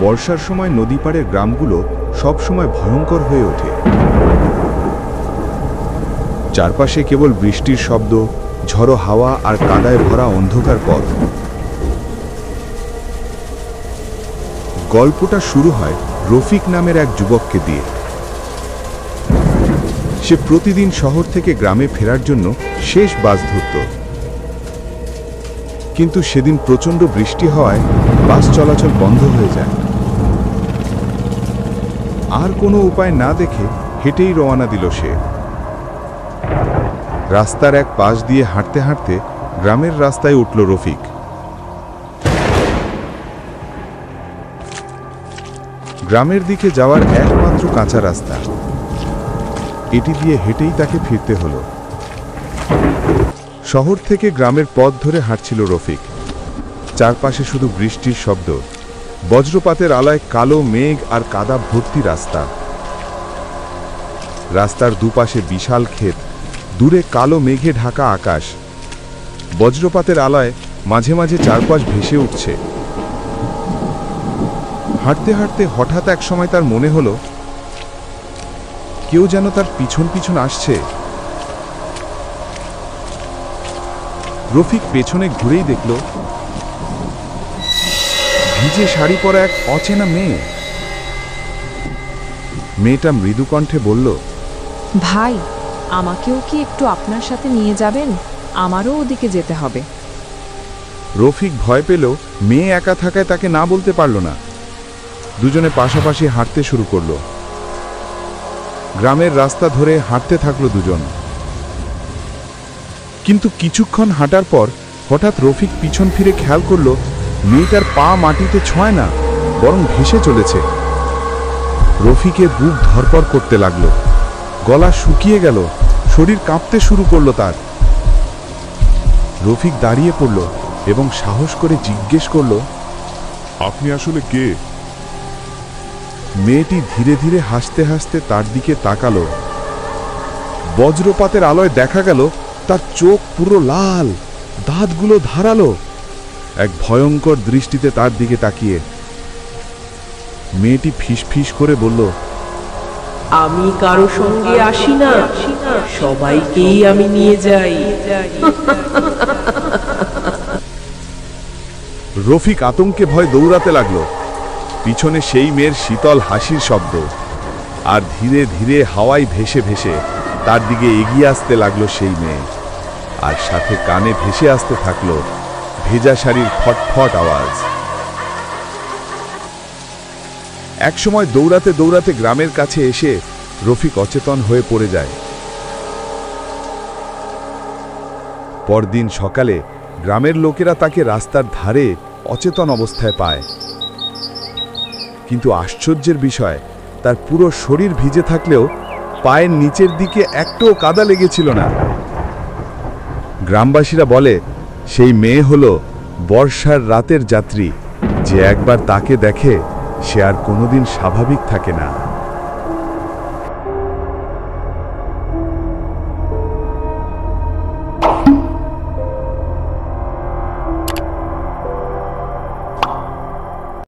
বর্ষার সময় নদী পাড়ের গ্রামগুলো সবসময় ভয়ঙ্কর হয়ে ওঠে। চারপাশে কেবল বৃষ্টির শব্দ, ঝড়ো হাওয়া আর কাদায় ভরা অন্ধকার পথ। গল্পটা শুরু হয় রফিক নামের এক যুবককে দিয়ে। সে প্রতিদিন শহর থেকে গ্রামে ফেরার জন্য শেষ বাস ধরত। কিন্তু সেদিন প্রচণ্ড বৃষ্টি হওয়ায় বাস চলাচল বন্ধ হয়ে যায়। আর কোনো উপায় না দেখে হেঁটেই রওনা দিল সে। রাস্তার এক পাশ দিয়ে হাঁটতে হাঁটতে গ্রামের রাস্তায় উঠল রফিক। গ্রামের দিকে যাওয়ার একমাত্র কাঁচা রাস্তা। এটি দিয়ে হেঁটেই তাকে ফিরতে হলো। শহর থেকে গ্রামের পথ ধরে হাঁটছিল রফিক। চারপাশে শুধু বৃষ্টির শব্দ। বজ্রপাতের আলায় কালো মেঘ আর কাদা ভর্তি রাস্তা। রাস্তার দুপাশে বিশাল ক্ষেত, দূরে কালো মেঘে ঢাকা আকাশ। বজ্রপাতের আলায় মাঝে মাঝে চারপাশ ভেসে উঠছে। হাঁটতে হাঁটতে হঠাৎ এক সময় তার মনে হলো, কেউ যেন তার পিছন পিছন আসছে। রফিক পেছনে ঘুরেই দেখল ভিজে শাড়ি পরা এক অচেনা মেয়ে। মেয়েটা মৃদু কণ্ঠে বলল ভাই আমাকেও কি একটু আপনার সাথে নিয়ে যাবেন? আমারও ওদিকে যেতে হবে। রফিক ভয় পেল মেয়ে একা থাকায় তাকে না বলতে পারল না। দুজনে পাশাপাশি হাঁটতে শুরু করল। গ্রামের রাস্তা ধরে হাঁটতে থাকল দুজন। কিন্তু কিছুক্ষণ হাঁটার পর হঠাৎ রফিক পিছন ফিরে খেয়াল করল মেয়েটার পা মাটিতে ছোঁয় না বরং ভেসে চলেছে। রফিকে বুক ধরপর করতে লাগল। গলা শুকিয়ে গেল শরীর কাঁপতে শুরু করল তার। রফিক দাঁড়িয়ে পড়ল এবং সাহস করে জিজ্ঞেস করল আপনি আসলে কে? মেয়েটি ধীরে ধীরে হাসতে হাসতে তার দিকে তাকালো। বজ্রপাতের আলোয় দেখা গেল তার চোখ পুরো লাল দাঁতগুলো ধারালো। এক ভয়ঙ্কর দৃষ্টিতে তার দিকে তাকিয়ে। মেয়েটি ফিসফিস করে বলল আমি কারও সঙ্গে আসি না। সবাইকেই আমি নিয়ে যাই। রফিক আতঙ্কে ভয় দৌড়াতে লাগল। পিছনে সেই মেয়ের শীতল হাসির শব্দ আর ধীরে ধীরে হাওয়ায় ভেসে ভেসে তার দিকে এগিয়ে আসতে লাগল সেই মেয়ে। আর সাথে কানে ভেসে আসতে থাকল ভেজা শাড়ির ফটফট আওয়াজ। একসময় দৌড়াতে দৌড়াতে গ্রামের কাছে এসে রফিক অচেতন হয়ে পড়ে যায়। পরদিন সকালে গ্রামের লোকেরা তাকে রাস্তার ধারে অচেতন অবস্থায় পায়। কিন্তু আশ্চর্যের বিষয়, তার পুরো শরীর ভিজে থাকলেও পায়ের নিচের দিকে একটাও কাদা লেগেছিল না। গ্রামবাসীরা বলে সেই মেয়ে হল বর্ষার রাতের যাত্রী। যে একবার তাকে দেখে, সে আর কোনোদিন স্বাভাবিক থাকে না।